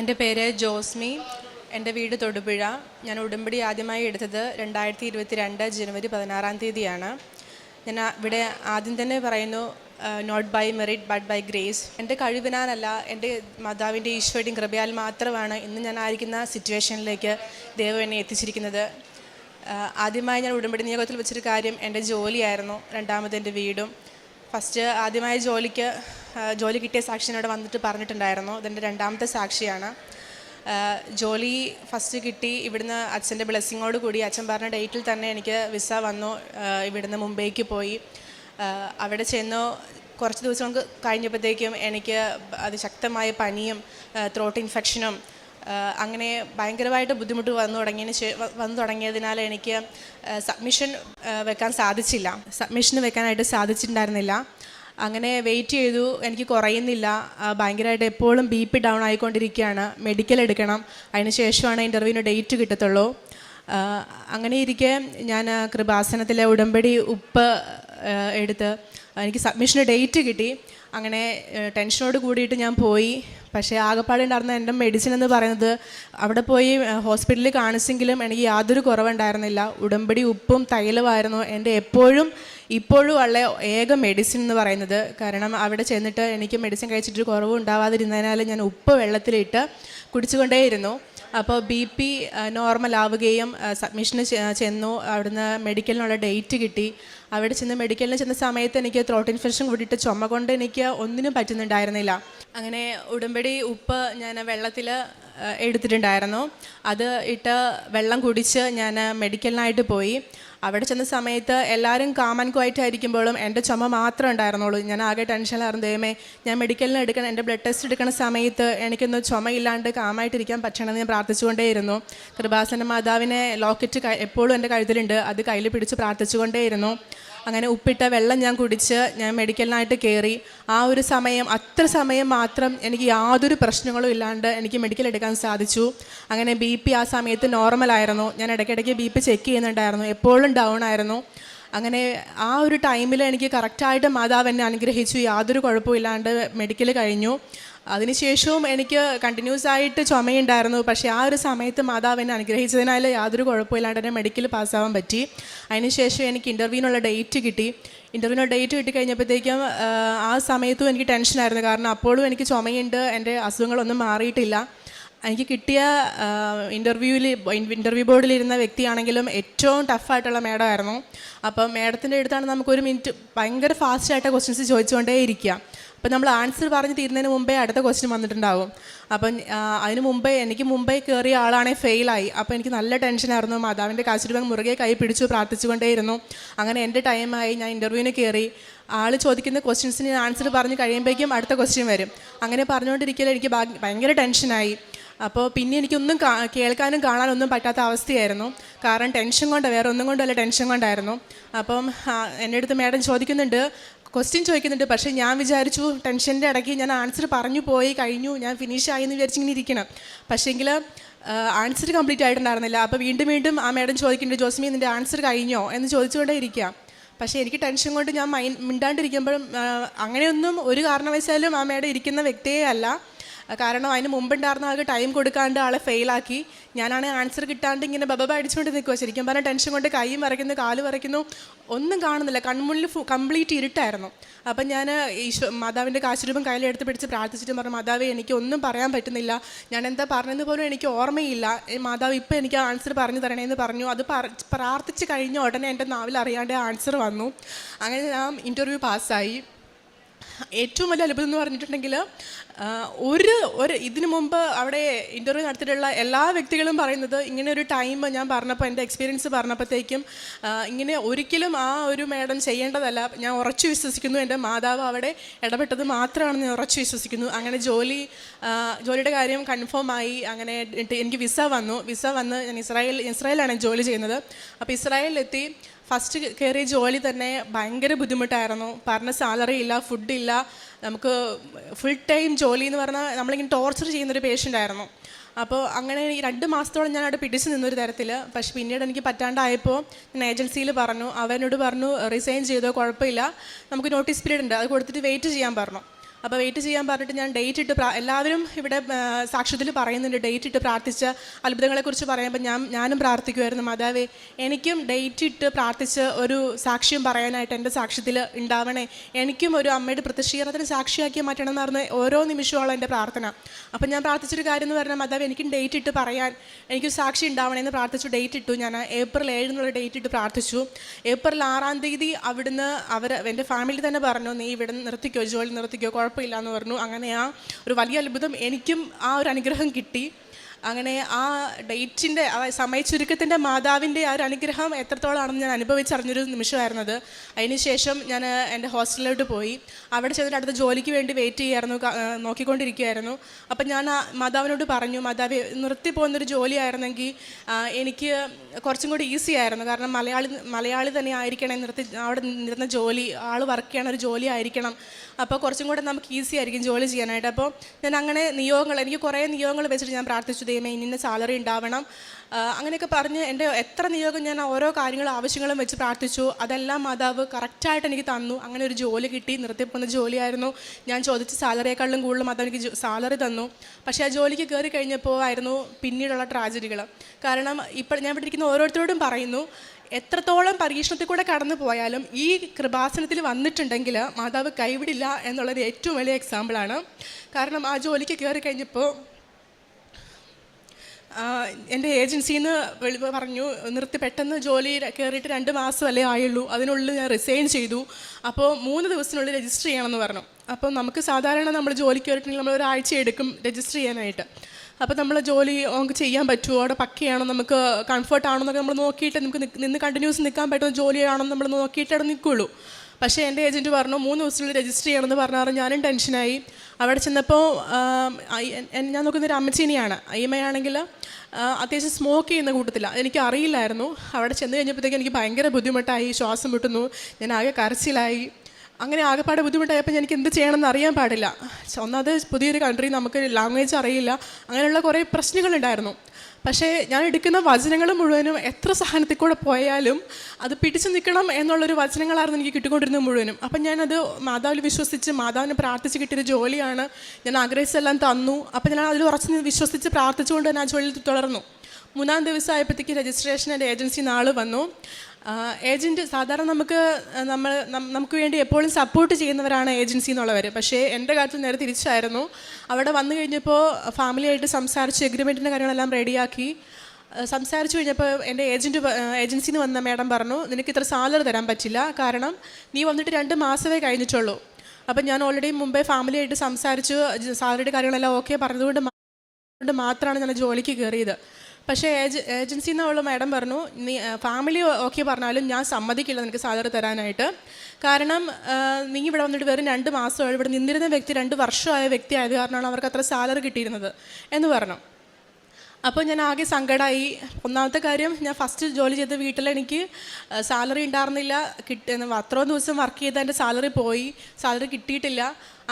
എന്റെ പേര് ജോസ്മി. എന്റെ വീട് തൊടുപുഴ. ഞാൻ ഉടമ്പടി ആദ്യമായി എടുത്തത് രണ്ടായിരത്തി ഇരുപത്തി രണ്ട് ജനുവരി പതിനാറാം തീയതിയാണ്. ഞാൻ ഇവിടെ ആദ്യം തന്നെ പറയുന്നു not by merit but by grace എന്റെ കഴിവിനാലല്ല എന്റെ മാതാവിന്റെ ഈശ്വരുടെയും കൃപയാൽ മാത്രമാണ് ഇന്ന് ഞാൻ ആയിരിക്കുന്ന സിറ്റുവേഷനിലേക്ക് ദൈവം എന്നെ എത്തിച്ചിരിക്കുന്നത്. ആദ്യമായി ഞാൻ ഉടമ്പടി നിയോഗത്തിൽ വെച്ചൊരു കാര്യം എന്റെ ജോലിയായിരുന്നു രണ്ടാമത് എന്റെ വീടും. ഫസ്റ്റ് ആദ്യമായ ജോലിക്ക് ജോലി കിട്ടിയ സാക്ഷിനോട് വന്നിട്ട് പറഞ്ഞിട്ടുണ്ടായിരുന്നു. ഇതെന്റെ രണ്ടാമത്തെ സാക്ഷിയാണ്. ജോലി ഫസ്റ്റ് കിട്ടി. ഇവിടുന്ന് അച്ഛന്റെ ബ്ലെസ്സിങ്ങോട് കൂടി അച്ഛൻ പറഞ്ഞ ഡേറ്റിൽ തന്നെ എനിക്ക് വിസ വന്നു. ഇവിടുന്ന് മുംബൈക്ക് പോയി. അവിടെ ചെന്നു. കുറച്ച് ദിവസങ്ങൾക്ക് കഴിഞ്ഞപ്പോഴത്തേക്കും എനിക്ക് അതിശക്തമായ പനിയും ത്രോട്ട് ഇൻഫെക്ഷനും അങ്ങനെ ഭയങ്കരമായിട്ട് ബുദ്ധിമുട്ട് വന്നു തുടങ്ങിയതിന് വന്നു തുടങ്ങിയതിനാൽ എനിക്ക് സബ്മിഷൻ വെക്കാൻ സാധിച്ചില്ല. സബ്മിഷൻ വെക്കാനായിട്ട് സാധിച്ചിട്ടുണ്ടായിരുന്നില്ല. അങ്ങനെ വെയിറ്റ് ചെയ്തു. എനിക്ക് കുറയുന്നില്ല. ഭയങ്കരമായിട്ട് എപ്പോഴും ബി പി ഡൗൺ ആയിക്കൊണ്ടിരിക്കുകയാണ്. മെഡിക്കൽ എടുക്കണം. അതിന് ശേഷമാണ് ഇന്റർവ്യൂവിന് ഡേറ്റ് കിട്ടത്തുള്ളൂ. അങ്ങനെ ഇരിക്കെ ഞാൻ കൃപാസനത്തിലെ ഉടമ്പടി ഉപ്പ് എടുത്ത് എനിക്ക് സബ്മിഷന് ഡേറ്റ് കിട്ടി. അങ്ങനെ ടെൻഷനോട് കൂടിയിട്ട് ഞാൻ പോയി. പക്ഷേ ആകെപ്പാടെ ഉണ്ടായിരുന്ന എന്റെ മെഡിസിൻ എന്ന് പറയുന്നത് അവിടെ പോയി ഹോസ്പിറ്റലിൽ കാണിച്ചെങ്കിലും എനിക്ക് യാതൊരു കുറവുണ്ടായിരുന്നില്ല. ഉടമ്പടി ഉപ്പും തൈലമായിരുന്നു എന്റെ എപ്പോഴും ഇപ്പോഴും ഉള്ള ഏക മെഡിസിൻ എന്ന് പറയുന്നത് കാരണം അവിടെ ചെന്നിട്ട് എനിക്ക് മെഡിസിൻ കഴിച്ചിട്ട് കുറവ് ഉണ്ടാവാതിരുന്നതിനാൽ ഞാൻ ഉപ്പ് വെള്ളത്തിലിട്ട് കുടിച്ചുകൊണ്ടേയിരുന്നു. അപ്പോൾ ബി പി നോർമൽ ആവുകയും സബ്മിഷന് ചെന്നു. അവിടുന്ന് മെഡിക്കലിനുള്ള ഡേറ്റ് കിട്ടി. അവിടെ ചെന്ന് മെഡിക്കലിന് ചെന്ന സമയത്ത് എനിക്ക് ത്രോട്ട് ഇൻഫെക്ഷൻ കൂടിയിട്ട് ചുമ കൊണ്ട് എനിക്ക് ഒന്നിനും പറ്റുന്നുണ്ടായിരുന്നില്ല. അങ്ങനെ ഉടമ്പടി ഉപ്പ് ഞാൻ വെള്ളത്തിൽ എടുത്തിട്ടുണ്ടായിരുന്നു. അത് ഇട്ട് വെള്ളം കുടിച്ച് ഞാൻ മെഡിക്കലിനായിട്ട് പോയി. അവിടെ ചെന്ന സമയത്ത് എല്ലാവരും കാമൻ ക്വൈറ്റ് ആയിരിക്കുമ്പോഴും എന്റെ ചുമ മാത്രമേ ഉണ്ടായിരുന്നുള്ളൂ. ഞാൻ ആകെ ടെൻഷനിലായിരുന്നു ദൈവമേ ഞാൻ മെഡിക്കലിന് എടുക്കണം എന്റെ ബ്ലഡ് ടെസ്റ്റ് എടുക്കുന്ന സമയത്ത് എനിക്കൊന്ന് ചുമയില്ലാണ്ട് കാമായിട്ടിരിക്കാൻ പറ്റണമെന്ന് ഞാൻ പ്രാർത്ഥിച്ചുകൊണ്ടേയിരുന്നു. കൃപാസന മാതാവിനെ ലോക്കറ്റ് എപ്പോഴും എന്റെ കഴുത്തിലുണ്ട്. അത് കയ്യിൽ പിടിച്ച് പ്രാർത്ഥിച്ചുകൊണ്ടേയിരുന്നു. അങ്ങനെ ഉപ്പിട്ട വെള്ളം ഞാൻ കുടിച്ച് ഞാൻ മെഡിക്കലിനായിട്ട് കയറി. ആ ഒരു സമയം അത്ര സമയം മാത്രം എനിക്ക് യാതൊരു പ്രശ്നങ്ങളും ഇല്ലാണ്ട് എനിക്ക് മെഡിക്കൽ എടുക്കാൻ സാധിച്ചു. അങ്ങനെ ബി പി ആ സമയത്ത് നോർമലായിരുന്നു ഞാൻ ഇടയ്ക്കിടയ്ക്ക് ബി പി ചെക്ക് ചെയ്യുന്നുണ്ടായിരുന്നു. എപ്പോഴും ഡൗൺ ആയിരുന്നു. അങ്ങനെ ആ ഒരു ടൈമിൽ എനിക്ക് കറക്റ്റായിട്ട് മാതാവ് എന്നെ അനുഗ്രഹിച്ചു. യാതൊരു കുഴപ്പമില്ലാണ്ട് മെഡിക്കൽ കഴിഞ്ഞു. അതിനുശേഷവും എനിക്ക് കണ്ടിന്യൂസ് ആയിട്ട് ചുമയുണ്ടായിരുന്നു. പക്ഷേ ആ ഒരു സമയത്ത് മാതാവ് എന്നെ അനുഗ്രഹിച്ചതിനാൽ യാതൊരു കുഴപ്പമില്ലാണ്ട് എന്നെ മെഡിക്കൽ പാസ്സാവാൻ പറ്റി. അതിനുശേഷം എനിക്ക് ഇന്റർവ്യൂവിനുള്ള ഡേറ്റ് കിട്ടി. ഇന്റർവ്യൂവിനുള്ള ഡേറ്റ് കിട്ടി കഴിഞ്ഞപ്പോഴത്തേക്കും ആ, സമയത്തും എനിക്ക് ടെൻഷനായിരുന്നു കാരണം അപ്പോഴും എനിക്ക് ചുമയുണ്ട്. എന്റെ അസുഖങ്ങളൊന്നും മാറിയിട്ടില്ല. എനിക്ക് കിട്ടിയ ഇന്റർവ്യൂവിൽ ഇന്റർവ്യൂ ബോർഡിലിരുന്ന വ്യക്തിയാണെങ്കിലും ഏറ്റവും ടഫായിട്ടുള്ള മേഡമായിരുന്നു. അപ്പം മേഡത്തിന്റെ അടുത്താണ് നമുക്ക് ഒരു മിനിറ്റ് ഭയങ്കര ഫാസ്റ്റായിട്ട് ക്വസ്റ്റ്യൻസ് ചോദിച്ചുകൊണ്ടേ ഇരിക്കുക. അപ്പം നമ്മൾ ആൻസർ പറഞ്ഞ് തീരുന്നതിന് മുമ്പേ അടുത്ത ക്വസ്റ്റ്യൻ വന്നിട്ടുണ്ടാവും. അപ്പം അതിന് മുമ്പേ എനിക്ക് മുമ്പേ കയറിയ ആളാണെങ്കിൽ ഫെയിലായി അപ്പോൾ എനിക്ക് നല്ല ടെൻഷനായിരുന്നു മാതാവിന്റെ കാശുരൂപം മുറുകെ കൈ പിടിച്ചു പ്രാർത്ഥിച്ചുകൊണ്ടേയിരുന്നു. അങ്ങനെ എന്റെ ടൈമായി ഞാൻ ഇന്റർവ്യൂവിന് കയറി ആൾ ചോദിക്കുന്ന ക്വസ്റ്റ്യൻസിന് ആൻസർ പറഞ്ഞ് കഴിയുമ്പോഴേക്കും അടുത്ത ക്വസ്റ്റ്യൻ വരും. അങ്ങനെ ഭയ- ഭയങ്കര ടെൻഷനായി അപ്പോൾ പിന്നെ എനിക്കൊന്നും കേൾക്കാനും കാണാനൊന്നും പറ്റാത്ത അവസ്ഥയായിരുന്നു. കാരണം ടെൻഷൻ കൊണ്ട് വേറെ ഒന്നും കൊണ്ടല്ല ടെൻഷൻ കൊണ്ടായിരുന്നു. അപ്പം എന്റെ അടുത്ത് മാഡം ചോദിക്കുന്നുണ്ട് ക്വസ്റ്റ്യൻ ചോദിക്കുന്നുണ്ട്. പക്ഷേ ഞാൻ വിചാരിച്ചു ടെൻഷന്റെ ഇടയ്ക്ക് ഞാൻ ആൻസർ പറഞ്ഞു പോയി കഴിഞ്ഞു ഞാൻ ഫിനിഷ് ആയി എന്ന് വിചാരിച്ചിങ്ങനെ ഇരിക്കണം. പക്ഷേങ്കിൽ ആൻസർ കംപ്ലീറ്റ് ആയിട്ടുണ്ടായിരുന്നില്ല. അപ്പോൾ വീണ്ടും വീണ്ടും ആ മാഡം ചോദിക്കുന്നുണ്ട് ജോസ്മി നിന്റെ ആൻസർ കഴിഞ്ഞോ? എന്ന് ചോദിച്ചുകൊണ്ടേ ഇരിക്കുക പക്ഷേ എനിക്ക് ടെൻഷൻ കൊണ്ട് ഞാൻ മൈൻ മിണ്ടാണ്ടിരിക്കുമ്പോഴും അങ്ങനെയൊന്നും ഒരു കാരണവശാലും ആ മേഡം ഇരിക്കുന്ന വ്യക്തിയേ അല്ല. കാരണം അതിന് മുമ്പുണ്ടായിരുന്ന ആൾക്ക് ടൈം കൊടുക്കാണ്ട് ആളെ ഫെയിലാക്കി ഞാനാണ് ആൻസർ കിട്ടാണ്ട് ഇങ്ങനെ ബബബ അടിച്ചുകൊണ്ട് നിൽക്കുക ശരിക്കും പറഞ്ഞാൽ ടെൻഷൻ കൊണ്ട് കൈ വരയ്ക്കുന്നു കാൽ വരയ്ക്കുന്നു. ഒന്നും കാണുന്നില്ല. കൺമുന്നിൽ കംപ്ലീറ്റ് ഇരുട്ടായിരുന്നു. അപ്പം ഞാൻ ഈശോ മാതാവിന്റെ കാശുരൂപം കയ്യിലെടുത്ത് പിടിച്ച് പ്രാർത്ഥിച്ചിട്ട് പറഞ്ഞു മാതാവേ എനിക്ക് ഒന്നും പറയാൻ പറ്റുന്നില്ല. ഞാൻ എന്താ പറഞ്ഞത് പോലും എനിക്ക് ഓർമ്മയില്ല. മാതാവ് ഇപ്പം എനിക്ക് ആൻസർ പറഞ്ഞു തരണേന്ന് പറഞ്ഞു. അത് പ്രാർത്ഥിച്ച് കഴിഞ്ഞ ഉടനെ എന്റെ നാവിൽ അറിയാണ്ട് ആൻസർ വന്നു. അങ്ങനെ ഞാൻ ഇന്റർവ്യൂ പാസ്സായി ഏറ്റവും വലിയ അത്ഭുതം എന്ന് പറഞ്ഞിട്ടുണ്ടെങ്കിൽ ഒരു ഒരു ഇതിനു മുമ്പ് അവിടെ ഇന്റർവ്യൂ നടത്തിയിട്ടുള്ള എല്ലാ വ്യക്തികളും പറയുന്നത് ഇങ്ങനെ ഒരു ടൈം ഞാൻ പറഞ്ഞപ്പോൾ എന്റെ എക്സ്പീരിയൻസ് പറഞ്ഞപ്പോഴത്തേക്കും ഇങ്ങനെ ഒരിക്കലും ആ ഒരു മേഡം ചെയ്യേണ്ടതല്ല. ഞാൻ ഉറച്ചു വിശ്വസിക്കുന്നു. എന്റെ മാതാവ് അവിടെ ഇടപെട്ടത് മാത്രമാണ് ഞാൻ ഉറച്ചു വിശ്വസിക്കുന്നു. അങ്ങനെ ജോലി ജോലിയുടെ കാര്യം കൺഫേം ആയി. അങ്ങനെ എനിക്ക് വിസ വന്നു. വിസ വന്ന് ഞാൻ ഇസ്രായേൽ ഇസ്രായേലാണ് ജോലി ചെയ്യുന്നത്. അപ്പോൾ ഇസ്രായേലിലെത്തി. ഫസ്റ്റ് കയറിയ ജോലി തന്നെ ഭയങ്കര ബുദ്ധിമുട്ടായിരുന്നു. പറഞ്ഞ സാലറി ഇല്ല ഫുഡില്ല നമുക്ക് ഫുൾ ടൈം ജോലി എന്ന് പറഞ്ഞാൽ നമ്മളിങ്ങനെ ടോർച്ചർ ചെയ്യുന്നൊരു പേഷ്യന്റ് ആയിരുന്നു. അപ്പോൾ അങ്ങനെ ഈ രണ്ട് മാസത്തോളം ഞാൻ അവിടെ പിടിച്ചു നിന്നൊരു തരത്തിൽ പക്ഷെ പിന്നീട് എനിക്ക് പറ്റാണ്ടായപ്പോൾ ഞാൻ ഏജൻസിയിൽ പറഞ്ഞു. അവനോട് പറഞ്ഞു റിസൈൻ ചെയ്തോ കുഴപ്പമില്ല. നമുക്ക് നോട്ടീസ് പീരീഡ് ഉണ്ട്. അത് കൊടുത്തിട്ട് വെയിറ്റ് ചെയ്യാൻ പറഞ്ഞു. അപ്പോൾ വെയിറ്റ് ചെയ്യാൻ പറഞ്ഞിട്ട് ഞാൻ ഡേറ്റ് ഇട്ട് എല്ലാവരും ഇവിടെ സാക്ഷ്യത്തിൽ പറയുന്നുണ്ട് ഡേറ്റ് ഇട്ട് പ്രാർത്ഥിച്ച അത്ഭുതങ്ങളെക്കുറിച്ച് പറയുമ്പോൾ ഞാൻ ഞാനും പ്രാർത്ഥിക്കുമായിരുന്നു മാതാവേ എനിക്കും ഡേറ്റ് ഇട്ട് പ്രാർത്ഥിച്ച് ഒരു സാക്ഷ്യം പറയാനായിട്ട് എന്റെ സാക്ഷ്യത്തിൽ ഉണ്ടാവണേ. എനിക്കും ഒരു അമ്മയുടെ പ്രത്യക്ഷീകരണത്തിന് സാക്ഷിയാക്കി മാറ്റണം എന്നായിരുന്നു ഓരോ നിമിഷമുള്ള എന്റെ പ്രാർത്ഥന. അപ്പോൾ ഞാൻ പ്രാർത്ഥിച്ചൊരു കാര്യം എന്ന് പറഞ്ഞാൽ മാതാവ് എനിക്കും ഡേറ്റ് ഇട്ട് പറയാൻ എനിക്ക് സാക്ഷി ഉണ്ടാവണേ എന്ന് പ്രാർത്ഥിച്ചു ഡേറ്റ് ഇട്ടു. ഞാൻ ഏപ്രിൽ ഏഴ് എന്നുള്ള ഡേറ്റ് ഇട്ട് പ്രാർത്ഥിച്ചു. ഏപ്രിൽ ആറാം തീയതി അവിടുന്ന് അവർ എന്റെ ഫാമിലി തന്നെ പറഞ്ഞു നീ ഇവിടെ നിർത്തിക്കോ ജോലി നിർത്തിക്കോ കുഴപ്പമില്ല എന്ന് പറഞ്ഞു. അങ്ങനെ ആ ഒരു വലിയ അത്ഭുതം എനിക്കും ആ ഒരു അനുഗ്രഹം കിട്ടി. അങ്ങനെ ആ ഡേറ്റിന്റെ സമയ ചുരുക്കത്തിന്റെ മാതാവിന്റെ ആ ഒരു അനുഗ്രഹം എത്രത്തോളാണെന്ന് ഞാൻ അനുഭവിച്ചറിഞ്ഞൊരു നിമിഷമായിരുന്നത്. അതിനുശേഷം ഞാൻ എന്റെ ഹോസ്റ്റലിലോട്ട് പോയി. അവിടെ ചെന്നിട്ട് അടുത്ത ജോലിക്ക് വേണ്ടി വെയിറ്റ് ചെയ്യായിരുന്നു ആ, നോക്കിക്കൊണ്ടിരിക്കുകയായിരുന്നു അപ്പം ഞാൻ ആ മാതാവിനോട് പറഞ്ഞു മാതാവ് നിർത്തി പോകുന്നൊരു ജോലിയായിരുന്നെങ്കിൽ ആ, എനിക്ക് കുറച്ചും കൂടി ഈസി ആയിരുന്നു. കാരണം മലയാളി മലയാളി തന്നെ ആയിരിക്കണം നിർത്തി അവിടെ നിന്നിരുന്ന ജോലി ആൾ വർക്ക് ചെയ്യണ ഒരു ജോലി ആയിരിക്കണം അപ്പോൾ കുറച്ചും കൂടെ നമുക്ക് ഈസി ആയിരിക്കും ജോലി ചെയ്യാനായിട്ട്. അപ്പോൾ ഞാൻ അങ്ങനെ നിയോഗങ്ങൾ എനിക്ക് കുറേ നിയോഗങ്ങൾ വെച്ചിട്ട് ഞാൻ പ്രാർത്ഥിച്ചു ദൈവമേ ഇന്ന സാലറി ഉണ്ടാവണം. അങ്ങനെയൊക്കെ പറഞ്ഞ് എന്റെ എത്ര നിയോഗം ഞാൻ ഓരോ കാര്യങ്ങളും ആവശ്യങ്ങളും വെച്ച് പ്രാർത്ഥിച്ചു. അതെല്ലാം മാതാവ് കറക്റ്റായിട്ട് എനിക്ക് തന്നു. അങ്ങനെ ഒരു ജോലി കിട്ടി നിർത്തിപ്പോകുന്ന ജോലിയായിരുന്നു. ഞാൻ ചോദിച്ച സാലറിയേക്കാളും കൂടുതൽ മാതാവ് എനിക്ക് സാലറി തന്നു. പക്ഷേ ആ ജോലിക്ക് കയറി കഴിഞ്ഞപ്പോൾ ആയിരുന്നു പിന്നീടുള്ള ട്രാജഡികൾ കാരണം ഇപ്പോൾ ഞാൻ ഇവിടെ ഇരിക്കുന്ന ഓരോരുത്തരോടും പറയുന്നു എത്രത്തോളം പരീക്ഷണത്തിൽ കൂടെ കടന്നു പോയാലും ഈ കൃപാസനത്തിൽ വന്നിട്ടുണ്ടെങ്കിൽ മാതാവ് കൈവിടില്ല എന്നുള്ളത് ഏറ്റവും വലിയ എക്സാമ്പിളാണ് കാരണം ആ ജോലിക്ക് കയറി കഴിഞ്ഞപ്പോൾ എന്റെ ഏജൻസിയിൽ നിന്ന് വെളി പറഞ്ഞു നിർത്തി പെട്ടെന്ന് ജോലി കയറിയിട്ട് രണ്ട് മാസമല്ലേ ആയുള്ളൂ അതിനുള്ളിൽ ഞാൻ റിസൈൻ ചെയ്തു. അപ്പോൾ മൂന്ന് ദിവസത്തിനുള്ളിൽ രജിസ്റ്റർ ചെയ്യണമെന്ന് പറഞ്ഞു. അപ്പോൾ നമുക്ക് സാധാരണ നമ്മൾ ജോലി കയറിയിട്ടുണ്ടെങ്കിൽ നമ്മൾ ഒരാഴ്ച എടുക്കും രജിസ്റ്റർ ചെയ്യാനായിട്ട്. അപ്പോൾ നമ്മൾ ജോലി നമുക്ക് ചെയ്യാൻ പറ്റുമോ? അവിടെ പക്കയാണോ? നമുക്ക് കംഫർട്ട് ആണോ എന്നൊക്കെ നമ്മൾ നോക്കിയിട്ട് നമുക്ക് നിന്ന് കണ്ടിന്യൂസ് നിൽക്കാൻ പറ്റുന്ന ജോലിയാണോ നമ്മൾ നോക്കിയിട്ട് അവിടെ നിൽക്കുള്ളൂ. പക്ഷേ എന്റെ ഏജന്റ് പറഞ്ഞു മൂന്ന് ദിവസത്തിനുള്ളിൽ രജിസ്റ്റർ ചെയ്യണമെന്ന് പറഞ്ഞാൽ ഞാനും ടെൻഷനായി. അവിടെ ചെന്നപ്പോൾ ഞാൻ നോക്കുന്നൊരു അമ്മച്ചീനിയാണ്. അയ്യമ്മയാണെങ്കിൽ അത്യാവശ്യം സ്മോക്ക് ചെയ്യുന്ന കൂട്ടത്തിലാണ് എനിക്ക് അറിയില്ലായിരുന്നു. അവിടെ ചെന്ന് കഴിഞ്ഞപ്പോഴത്തേക്ക് എനിക്ക് ഭയങ്കര ബുദ്ധിമുട്ടായി ശ്വാസം വിട്ടുന്നു ഞാൻ ആകെ കരച്ചിലായി. അങ്ങനെ ആകെപ്പാടെ ബുദ്ധിമുട്ടായപ്പോൾ എനിക്ക് എന്ത് ചെയ്യണമെന്ന് അറിയാൻ പാടില്ല. ഒന്നാമത് പുതിയൊരു കൺട്രി നമുക്ക് ലാംഗ്വേജ് അറിയില്ല. അങ്ങനെയുള്ള കുറേ പ്രശ്നങ്ങളുണ്ടായിരുന്നു. പക്ഷേ ഞാൻ എടുക്കുന്ന വചനങ്ങൾ മുഴുവനും എത്ര സഹനത്തിൽ കൂടെ പോയാലും അത് പിടിച്ചു നിൽക്കണം എന്നുള്ളൊരു വചനങ്ങളായിരുന്നു എനിക്ക് കിട്ടിക്കൊണ്ടിരുന്നത് മുഴുവനും. അപ്പം ഞാനത് മാതാവിൽ വിശ്വസിച്ച് മാതാവിനെ പ്രാർത്ഥിച്ച് കിട്ടിയൊരു ജോലിയാണ് ഞാൻ ആഗ്രഹിച്ചെല്ലാം തന്നു. അപ്പം ഞാൻ അതിൽ ഉറച്ച് വിശ്വസിച്ച് പ്രാർത്ഥിച്ചുകൊണ്ട് തന്നെ ആ ജോലിയിൽ തുടർന്നു. മൂന്നാം ദിവസം ആയപ്പോഴത്തേക്ക് രജിസ്ട്രേഷൻ എന്റെ ഏജൻസി നാൾ വന്നു. ഏജന്റ് സാധാരണ നമുക്ക് നമ്മൾ നമുക്ക് വേണ്ടി എപ്പോഴും സപ്പോർട്ട് ചെയ്യുന്നവരാണ് ഏജൻസി എന്നുള്ളവർ പക്ഷേ എന്റെ കാര്യത്തിൽ നേരെ തിരിച്ചായിരുന്നു. അവിടെ വന്നു കഴിഞ്ഞപ്പോൾ ഫാമിലിയായിട്ട് സംസാരിച്ച് എഗ്രിമെന്റിന്റെ കാര്യങ്ങളെല്ലാം റെഡിയാക്കി സംസാരിച്ചു കഴിഞ്ഞപ്പോൾ എന്റെ ഏജന്റ് ഏജൻസിയിൽ നിന്ന് വന്ന മാഡം പറഞ്ഞു നിനക്ക് ഇത്ര സാലറി തരാൻ പറ്റില്ല. കാരണം നീ വന്നിട്ട് രണ്ട് മാസമേ കഴിഞ്ഞിട്ടുള്ളൂ. അപ്പം ഞാൻ ഓൾറെഡി മുമ്പേ ഫാമിലിയായിട്ട് സംസാരിച്ച് സാലറിയുടെ കാര്യങ്ങളെല്ലാം ഓക്കെ പറഞ്ഞതുകൊണ്ട് മാത്രമാണ് ഞാൻ ജോലിക്ക് കയറിയത് പക്ഷേ ഏജ് ഏജൻസിയിൽ നിന്നുള്ള മാഡം പറഞ്ഞു നീ ഫാമിലി ഓക്കെ പറഞ്ഞാലും ഞാൻ സമ്മതിക്കില്ല നിനക്ക് സാലറി തരാനായിട്ട്. കാരണം നീ ഇവിടെ വന്നിട്ട് വെറും രണ്ട് മാസമായി ഇവിടെ നിന്നിരുന്ന വ്യക്തി രണ്ട് വർഷമായ വ്യക്തി ആയത് കാരണമാണ് അവർക്ക് അത്ര സാലറി കിട്ടിയിരുന്നത് എന്ന് പറഞ്ഞു. അപ്പോൾ ഞാൻ ആകെ സങ്കടമായി. ഒന്നാമത്തെ കാര്യം ഞാൻ ഫസ്റ്റ് ജോലി ചെയ്ത വീട്ടിൽ എനിക്ക് സാലറി ഉണ്ടായിരുന്നില്ല. കിട്ടി അത്രയും ദിവസം വർക്ക് ചെയ്ത എന്റെ സാലറി പോയി. സാലറി കിട്ടിയിട്ടില്ല.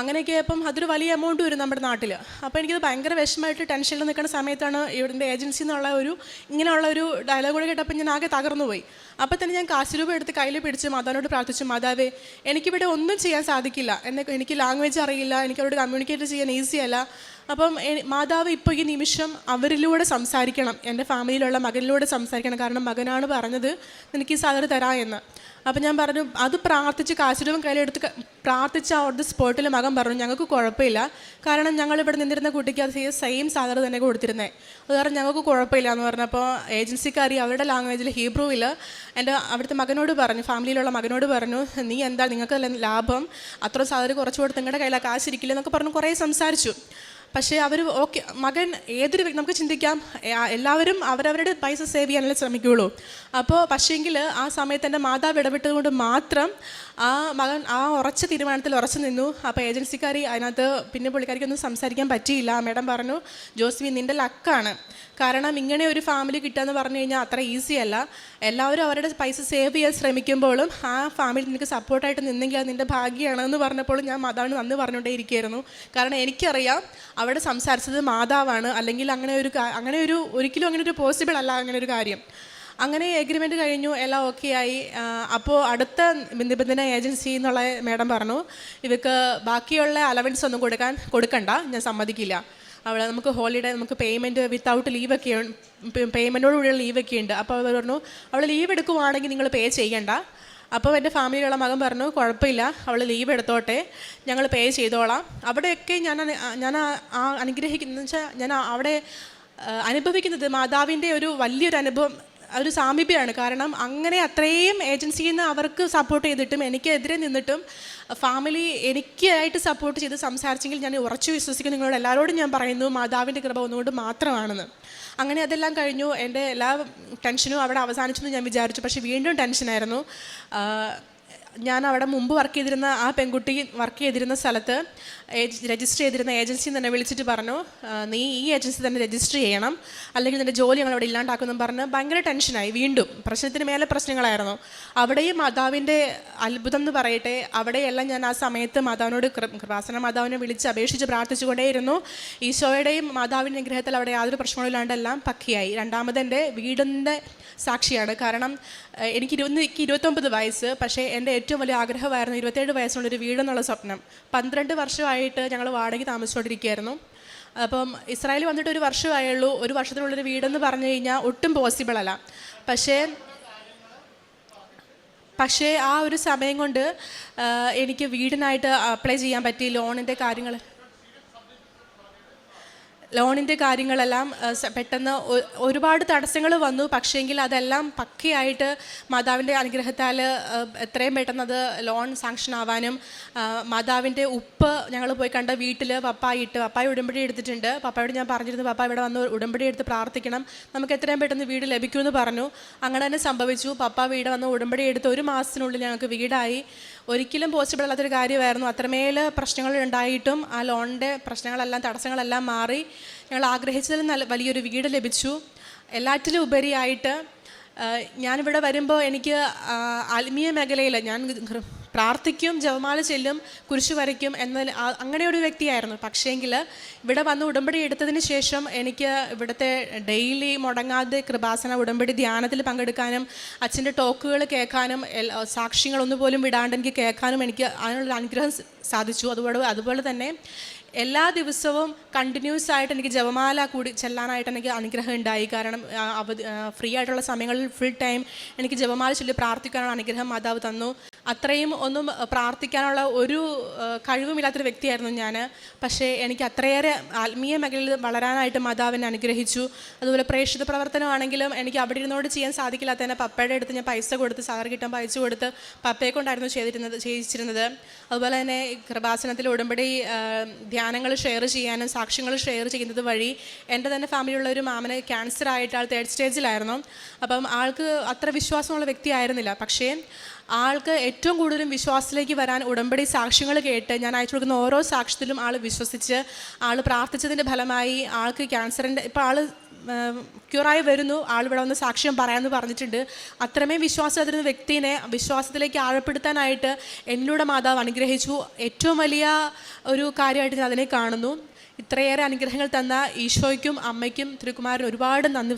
അങ്ങനെയൊക്കെ ആയപ്പം അതൊരു വലിയ എമൗണ്ട് വരും നമ്മുടെ നാട്ടിൽ. അപ്പോൾ എനിക്കത് ഭയങ്കര വിഷമമായിട്ട് ടെൻഷനിൽ നിൽക്കുന്ന സമയത്താണ് ഇവിടുത്തെ ഏജൻസി എന്നുള്ള ഒരു ഇങ്ങനെയുള്ള ഒരു ഡയലോഗ് കൂടെ കേട്ടപ്പോൾ ഞാൻ ആകെ തകർന്നു പോയി. അപ്പോൾ തന്നെ ഞാൻ കാശ് രൂപ എടുത്ത് കയ്യിൽ പിടിച്ച് മാതാവിനോട് പ്രാർത്ഥിച്ചു മാതാവേ എനിക്കിവിടെ ഒന്നും ചെയ്യാൻ സാധിക്കില്ല. എന്നെ എനിക്ക് ലാംഗ്വേജ് അറിയില്ല. എനിക്ക് അവരോട് കമ്മ്യൂണിക്കേറ്റ് ചെയ്യാൻ ഈസി അല്ല. അപ്പം മാതാവ് ഇപ്പോൾ ഈ നിമിഷം അവരിലൂടെ സംസാരിക്കണം. എന്റെ ഫാമിലിയിലുള്ള മകനിലൂടെ സംസാരിക്കണം. കാരണം മകനാണ് പറഞ്ഞത് എനിക്ക് ഈ സാലറി തരാ എന്ന്. അപ്പം ഞാൻ പറഞ്ഞു അത് പ്രാർത്ഥിച്ച് കാശുരൂപം കയ്യിലെടുത്ത് പ്രാർത്ഥിച്ച അവിടുത്തെ സ്പോട്ടിൽ മകൻ പറഞ്ഞു ഞങ്ങൾക്ക് കുഴപ്പമില്ല. കാരണം ഞങ്ങൾ ഇവിടെ നിന്നിരുന്ന കുട്ടിക്ക് അത് സെയിം സാലറി തന്നെ കൊടുത്തിരുന്നത് അത് കാരണം ഞങ്ങൾക്ക് കുഴപ്പമില്ല. എന്ന് പറഞ്ഞപ്പോൾ ഏജൻസിക്കാരി അവരുടെ ലാംഗ്വേജിൽ ഹീബ്രുവിൽ എന്റെ അവിടുത്തെ മകനോട് പറഞ്ഞു ഫാമിലിയിലുള്ള മകനോട് പറഞ്ഞു നീ എന്താ നിങ്ങൾക്ക് ലാഭം? അത്ര സാലറി കുറച്ച് കൊടുത്ത് നിങ്ങളുടെ കയ്യിലാണ് കാശിരിക്കില്ല എന്നൊക്കെ പറഞ്ഞു കുറേ സംസാരിച്ചു. പക്ഷേ അവർ ഓക്കെ മകൻ ഏതൊരു നമുക്ക് ചിന്തിക്കാം എല്ലാവരും അവരവരുടെ പൈസ സേവ് ചെയ്യാനല്ലേ ശ്രമിക്കുകയുള്ളൂ. അപ്പോൾ പക്ഷേങ്കിൽ ആ സമയത്ത് എന്റെ മാതാവ് ഇടപെട്ടതുകൊണ്ട് മാത്രം ആ മകൻ ആ ഉറച്ച തീരുമാനത്തിൽ ഉറച്ചു നിന്നു. അപ്പോൾ ഏജൻസിക്കാരി അതിനകത്ത് പിന്നെ പുള്ളിക്കാരിക്കൊന്നും സംസാരിക്കാൻ പറ്റിയില്ല. മേഡം പറഞ്ഞു ജോസ്വി നിന്റെ ലക്കാണ്. കാരണം ഇങ്ങനെ ഒരു ഫാമിലി കിട്ടുക എന്ന് പറഞ്ഞു കഴിഞ്ഞാൽ അത്ര ഈസി അല്ല. എല്ലാവരും അവരുടെ പൈസ സേവ് ചെയ്യാൻ ശ്രമിക്കുമ്പോഴും ആ ഫാമിലി നിനക്ക് സപ്പോർട്ടായിട്ട് നിന്നെങ്കിൽ അത് നിന്റെ ഭാഗ്യമാണെന്ന് പറഞ്ഞപ്പോൾ ഞാൻ മാതാവിന് നന്ദി പറഞ്ഞുകൊണ്ടേ ഇരിക്കുകയായിരുന്നു കാരണം എനിക്കറിയാം അവിടെ സംസാരിച്ചത് മാതാവാണ്. അല്ലെങ്കിൽ അങ്ങനെ ഒരു അങ്ങനെ ഒരു ഒരിക്കലും അങ്ങനെ ഒരു പോസിബിൾ അല്ല അങ്ങനെ ഒരു കാര്യം. അങ്ങനെ എഗ്രിമെന്റ് കഴിഞ്ഞു. എല്ലാം ഓക്കെ ആയി. അപ്പോൾ അടുത്ത നിബന്ധന ഏജൻസി എന്നുള്ള മേഡം പറഞ്ഞു ഇവർക്ക് ബാക്കിയുള്ള അലവൻസ് ഒന്നും കൊടുക്കാൻ കൊടുക്കണ്ട. ഞാൻ സമ്മതിക്കില്ല. അവിടെ നമുക്ക് ഹോളിഡേ നമുക്ക് പേയ്മെന്റ് വിത്തൗട്ട് ലീവൊക്കെ പേയ്മെന്റോടുകൂടിയുള്ള ലീവൊക്കെ ഉണ്ട്. അപ്പോൾ അവർ പറഞ്ഞു അവൾ ലീവ് എടുക്കുവാണെങ്കിൽ നിങ്ങൾ പേ ചെയ്യണ്ട. അപ്പോൾ എന്റെ ഫാമിലിയിലുള്ള മകൻ പറഞ്ഞു കുഴപ്പമില്ല അവൾ ലീവ് എടുത്തോട്ടെ ഞങ്ങൾ പേ ചെയ്തോളാം. അവിടെയൊക്കെ ഞാൻ ഞാൻ ആ- അനുഗ്രഹിക്കുന്ന വെച്ചാൽ ഞാൻ അവിടെ അനുഭവിക്കുന്നത് മാതാവിന്റെ ഒരു വലിയൊരു അനുഭവം ഒരു സാമീപ്യമാണ്. കാരണം അങ്ങനെ അത്രയും ഏജൻസിയിൽ നിന്ന് അവർക്ക് സപ്പോർട്ട് ചെയ്തിട്ടും എനിക്കെതിരെ നിന്നിട്ടും ഫാമിലി എനിക്കായിട്ട് സപ്പോർട്ട് ചെയ്ത് സംസാരിച്ചെങ്കിൽ ഞാൻ ഉറച്ചു വിശ്വസിക്കുന്നു നിങ്ങളോട് എല്ലാവരോടും ഞാൻ പറയുന്നു മാതാവിന്റെ കൃപ ഒന്നുകൊണ്ട് മാത്രമാണെന്ന്. അങ്ങനെ അതെല്ലാം കഴിഞ്ഞു. എന്റെ എല്ലാ ടെൻഷനും അവിടെ അവസാനിച്ചെന്ന് ഞാൻ വിചാരിച്ചു. പക്ഷേ വീണ്ടും ടെൻഷനായിരുന്നു. ഞാൻ അവിടെ മുമ്പ് വർക്ക് ചെയ്തിരുന്ന ആ പെൺകുട്ടി വർക്ക് ചെയ്തിരുന്ന സ്ഥലത്ത് രജിസ്റ്റർ ചെയ്തിരുന്ന ഏജൻസി തന്നെ വിളിച്ചിട്ട് പറഞ്ഞു നീ ഈ ഏജൻസി തന്നെ രജിസ്റ്റർ ചെയ്യണം. അല്ലെങ്കിൽ നിന്റെ ജോലി ഞങ്ങൾ അവിടെ ഇല്ലാണ്ടാക്കുമെന്നും പറഞ്ഞ് ഭയങ്കര ടെൻഷനായി വീണ്ടും. പ്രശ്നത്തിന് മേലെ പ്രശ്നങ്ങളായിരുന്നു. അവിടെയും മാതാവിന്റെ അത്ഭുതം എന്ന് പറയട്ടെ അവിടെയെല്ലാം ഞാൻ ആ സമയത്ത് മാതാവിനോട് കൃപാസന മാതാവിനെ വിളിച്ച് അപേക്ഷിച്ച് പ്രാർത്ഥിച്ചുകൊണ്ടേയിരുന്നു. ഈശോയുടെയും മാതാവിന്റെ അനുഗ്രഹത്തിൽ അവിടെ യാതൊരു പ്രശ്നങ്ങളില്ലാണ്ടെല്ലാം പക്കിയായി. രണ്ടാമത് എന്റെ വീടിന്റെ സാക്ഷിയാണ്. കാരണം എനിക്ക് ഇരുപത് എനിക്ക് ഇരുപത്തൊമ്പത് വയസ്സ്. പക്ഷേ എന്റെ ഏറ്റവും വലിയ ആഗ്രഹമായിരുന്നു ഇരുപത്തേഴ് വയസ്സുള്ള ഒരു വീടെന്നുള്ള സ്വപ്നം. പന്ത്രണ്ട് വർഷമായിട്ട് ഞങ്ങൾ വാടകയ്ക്ക് താമസിച്ചുകൊണ്ടിരിക്കുകയായിരുന്നു. അപ്പം ഇസ്രായേൽ വന്നിട്ട് ഒരു വർഷമായുള്ളൂ. ഒരു വർഷത്തിനുള്ളൊരു വീടെന്ന് പറഞ്ഞു കഴിഞ്ഞാൽ ഒട്ടും പോസിബിൾ അല്ല. പക്ഷേ പക്ഷേ ആ ഒരു സമയം കൊണ്ട് എനിക്ക് വീടിനായിട്ട് അപ്ലൈ ചെയ്യാൻ പറ്റി ലോണിന്റെ കാര്യങ്ങൾ ലോണിന്റെ കാര്യങ്ങളെല്ലാം പെട്ടെന്ന് ഒരുപാട് തടസ്സങ്ങൾ വന്നു. പക്ഷേങ്കിൽ അതെല്ലാം പക്കയായിട്ട് മാതാവിന്റെ അനുഗ്രഹത്താൽ എത്രയും പെട്ടെന്ന് അത് ലോൺ സാങ്ഷൻ ആവാനും മാതാവിന്റെ ഉപ്പ് ഞങ്ങൾ പോയി കണ്ട വീട്ടിൽ പപ്പായി ഇട്ട് പപ്പായ ഉടമ്പടി എടുത്തിട്ടുണ്ട്. പപ്പായോട് ഞാൻ പറഞ്ഞിരുന്നു പപ്പ ഇവിടെ വന്ന് ഉടമ്പടി എടുത്ത് പ്രാർത്ഥിക്കണം. നമുക്ക് എത്രയും പെട്ടെന്ന് വീട് ലഭിക്കുമെന്ന് പറഞ്ഞു. അങ്ങനെ തന്നെ സംഭവിച്ചു. പപ്പ വീട് വന്ന് ഉടമ്പടി എടുത്ത് ഒരു മാസത്തിനുള്ളിൽ ഞങ്ങൾക്ക് വീടായി. ഒരിക്കലും പോസിബിൾ അല്ലാത്തൊരു കാര്യമായിരുന്നു. അത്രമേൽ പ്രശ്നങ്ങൾ ഉണ്ടായിട്ടും ആ ലോണിന്റെ പ്രശ്നങ്ങളെല്ലാം തടസ്സങ്ങളെല്ലാം മാറി. ഞങ്ങൾ ആഗ്രഹിച്ചതിൽ നല്ല വലിയൊരു വീട് ലഭിച്ചു. എല്ലാറ്റിലും ഉപരിയായിട്ട് ഞാനിവിടെ വരുമ്പോൾ എനിക്ക് ആത്മീയ മേഖലയിൽ ഞാൻ പ്രാർത്ഥിക്കും ജപമാല ചെല്ലും കുരിശു വരയ്ക്കും എന്ന അങ്ങനെ ഒരു വ്യക്തിയായിരുന്നു. പക്ഷേങ്കിൽ ഇവിടെ വന്ന് ഉടമ്പടി എടുത്തതിന് ശേഷം എനിക്ക് ഇവിടുത്തെ ഡെയിലി മുടങ്ങാതെ കൃപാസന ഉടമ്പടി ധ്യാനത്തിൽ പങ്കെടുക്കാനും അച്ഛന്റെ ടോക്കുകൾ കേൾക്കാനും സാക്ഷ്യങ്ങളൊന്നുപോലും സാക്ഷ്യങ്ങളൊന്നും പോലും വിടാണ്ട് എനിക്ക് കേൾക്കാനും എനിക്ക് അതിനുള്ള അനുഗ്രഹം സാധിച്ചു. അതുപോലെ അതുപോലെ തന്നെ എല്ലാ ദിവസവും കണ്ടിന്യൂസ് ആയിട്ട് എനിക്ക് ജപമാല കൂടി ചെല്ലാനായിട്ട് എനിക്ക് അനുഗ്രഹം ഉണ്ടായി. കാരണം അവധി ഫ്രീ ആയിട്ടുള്ള സമയങ്ങളിൽ ഫുൾ ടൈം എനിക്ക് ജപമാല ചൊല്ലി പ്രാർത്ഥിക്കാനുള്ള അനുഗ്രഹം മാതാവ് തന്നു. അത്രയും ഒന്നും പ്രാർത്ഥിക്കാനുള്ള ഒരു കഴിവുമില്ലാത്തൊരു വ്യക്തിയായിരുന്നു ഞാൻ പക്ഷേ എനിക്ക് അത്രയേറെ ആത്മീയ മേഖലയിൽ വളരാനായിട്ട് മാതാവ് എന്നെ അനുഗ്രഹിച്ചു. അതുപോലെ പ്രേക്ഷിത പ്രവർത്തനമാണെങ്കിലും എനിക്ക് അവിടെ ഇരുന്നോട് ചെയ്യാൻ സാധിക്കില്ലാത്തതിനെ പപ്പയുടെ അടുത്ത് ഞാൻ പൈസ കൊടുത്ത് സാർ കിട്ടാൻ പൈസ കൊടുത്ത് പപ്പയെ കൊണ്ടായിരുന്നു ചെയ്തിരുന്നത് ചെയ്യിച്ചിരുന്നത്. അതുപോലെ തന്നെ കൃപാസനത്തിൽ ഉടമ്പടി ധ്യാനങ്ങൾ ഷെയർ ചെയ്യാനും സാക്ഷ്യങ്ങൾ ഷെയർ ചെയ്യുന്നത് വഴി എന്റെ തന്നെ ഫാമിലിയുള്ള ഒരു മാമന് ക്യാൻസർ ആയിട്ട് ആൾ തേർഡ് സ്റ്റേജിലായിരുന്നു. അപ്പം ആൾക്ക് അത്ര വിശ്വാസമുള്ള വ്യക്തിയായിരുന്നില്ല പക്ഷേ ആൾക്ക് ഏറ്റവും കൂടുതലും വിശ്വാസത്തിലേക്ക് വരാൻ ഉടമ്പടി സാക്ഷ്യങ്ങൾ കേട്ട് ഞാൻ അയച്ചു കൊടുക്കുന്ന ഓരോ സാക്ഷ്യത്തിലും ആൾ വിശ്വസിച്ച് ആൾ പ്രാർത്ഥിച്ചതിന്റെ ഫലമായി ആൾക്ക് ക്യാൻസറിന്റെ ഇപ്പോൾ ആൾ ക്യൂറായി വരുന്നു ആൾ ഇവിടെ വന്ന് സാക്ഷ്യം പറയാമെന്ന് പറഞ്ഞിട്ടുണ്ട്. അത്രമേ വിശ്വാസത്തിരുന്ന വ്യക്തിനെ വിശ്വാസത്തിലേക്ക് ആഴപ്പെടുത്താനായിട്ട് എന്നിലൂടെ മാതാവ് അനുഗ്രഹിച്ചു. ഏറ്റവും വലിയ ഒരു കാര്യമായിട്ട് ഞാൻ അതിനെ കാണുന്നു. ഇത്രയേറെ അനുഗ്രഹങ്ങൾ തന്ന ഈശോയ്ക്കും അമ്മയ്ക്കും തിരുക്കുമാരനും ഒരുപാട് നന്ദി.